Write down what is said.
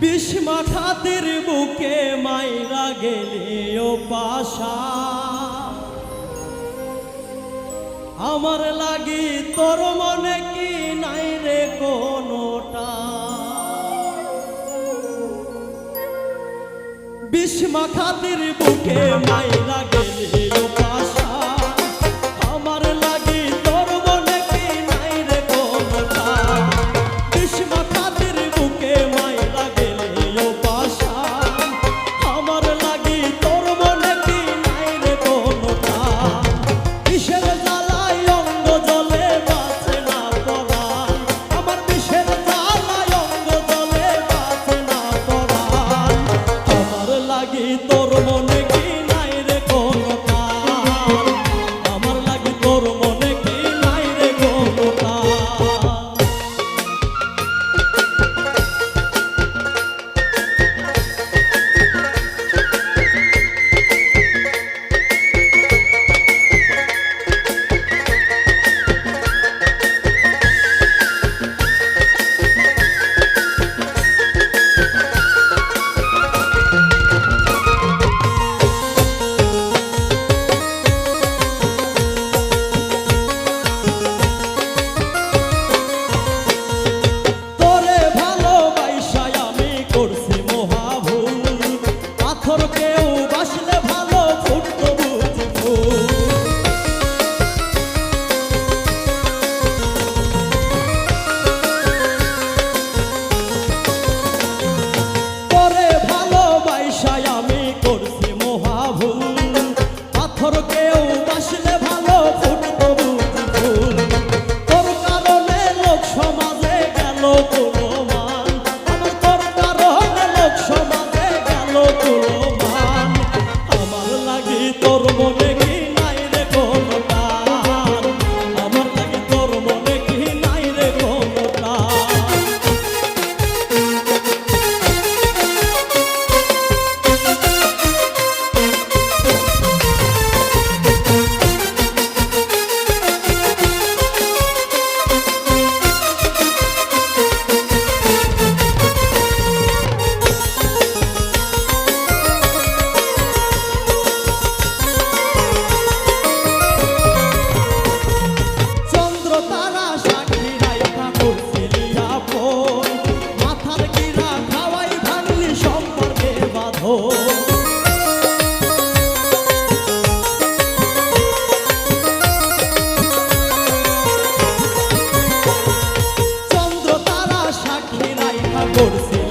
বিষ বুকে মাইরা গেলে ও পাশা। আমার লাগি তোর মনে কি নাই রে কোনোটা? বিষ মাথাতের বুকে মাইরা amor, Senhor.